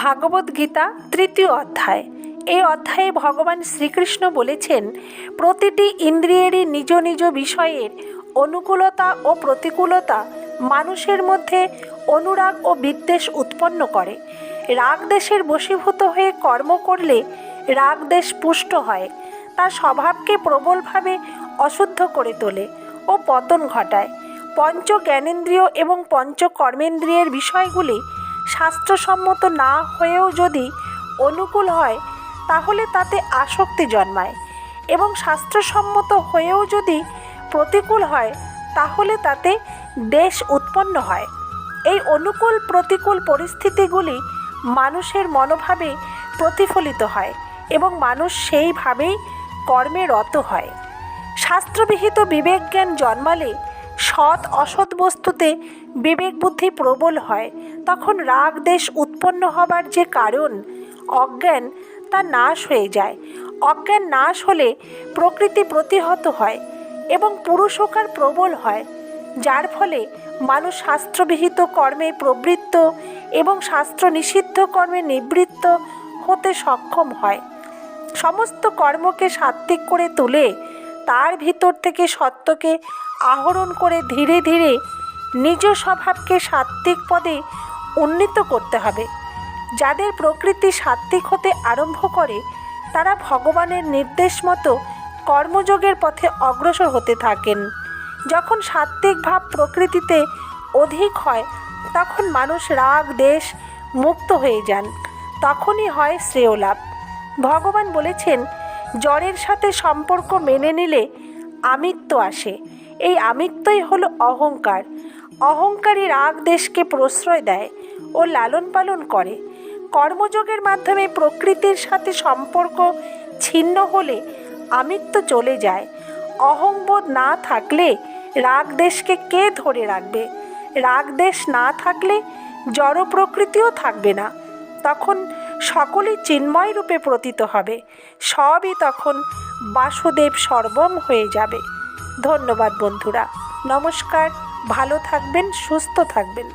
ভাগবত গীতা তৃতীয় অধ্যায়। এই অধ্যায়ে ভগবান শ্রীকৃষ্ণ বলেছেন, প্রতিটি ইন্দ্রিয়েরই নিজ নিজ বিষয়ের অনুকূলতা ও প্রতিকূলতা মানুষের মধ্যে অনুরাগ ও বিদ্বেষ উৎপন্ন করে। রাগ দেশের বশীভূত হয়ে কর্ম করলে রাগ দেশ পুষ্ট হয় তার স্বভাবকে প্রবলভাবে অশুদ্ধ করে তোলে ও পতন ঘটায়। পঞ্চ জ্ঞানেন্দ্রিয় এবং পঞ্চ কর্মেন্দ্রিয়ের বিষয়গুলি শাস্ত্রসম্মত না হয়েও যদি অনুকূল হয়, তাহলে তাতে আসক্তি জন্মায়। এবং শাস্ত্রসম্মত হয়েও যদি প্রতিকূল হয়, তাহলে তাতে দেশ উৎপন্ন হয়। এই অনুকূল প্রতিকূল পরিস্থিতিগুলি মানুষের মনোভাবে প্রতিফলিত হয় এবং মানুষ সেইভাবেই কর্মে রত হয়। শাস্ত্রবিহিত বিবেক জ্ঞান জন্মালে সৎ অসৎ বস্তুতে বিবেক বুদ্ধি প্রবল হয়, তখন রাগ দেশ উৎপন্ন হবার যে কারণ, অজ্ঞান তা নাশ হয়ে যায়। অজ্ঞান নাশ হলে প্রকৃতি প্রতিহত হয় এবং পুরুষকার প্রবল হয়, যার ফলে মানুষ শাস্ত্রবিহিত কর্মে প্রবৃত্ত এবং শাস্ত্র নিষিদ্ধ কর্মে নিবৃত্ত হতে সক্ষম হয়। সমস্ত কর্মকে সাত্ত্বিক করে তুলে তার ভিতর থেকে সত্যকে আহরণ করে ধীরে ধীরে নিজ স্বভাবকে সাত্ত্বিক পদে উন্নীত করতে হবে। যাদের প্রকৃতি সাত্ত্বিক হতে আরম্ভ করে, তারা ভগবানের নির্দেশ মতো কর্মযোগের পথে অগ্রসর হতে থাকেন। যখন সাত্ত্বিক ভাব প্রকৃতিতে অধিক হয়, তখন মানুষ রাগ, দেশ মুক্ত হয়ে যান। তখনই হয় শ্রেয় লাভ ভগবান বলেছেন জ্বরের সাথে সম্পর্ক মেনে নিলে আমিত্ব আসে। এই আমিত্বই হলো অহংকার। অহংকারী রাগ দেশকে প্রশ্রয় দেয় ও লালন পালন করে। কর্মযোগের মাধ্যমে প্রকৃতির সাথে সম্পর্ক ছিন্ন হলে আমিত্ব চলে যায়। অহংবোধ না থাকলে রাগ দেশকে কে ধরে রাখবে? রাগ দেশ না থাকলে জড় প্রকৃতিও থাকবে না। তখন সকলেই চিন্ময় রূপে প্রতীত হবে। সবই তখন বাসুদেব সর্বম হয়ে যাবে। ধন্যবাদ বন্ধুরা। নমস্কার। ভালো থাকবেন, সুস্থ থাকবেন।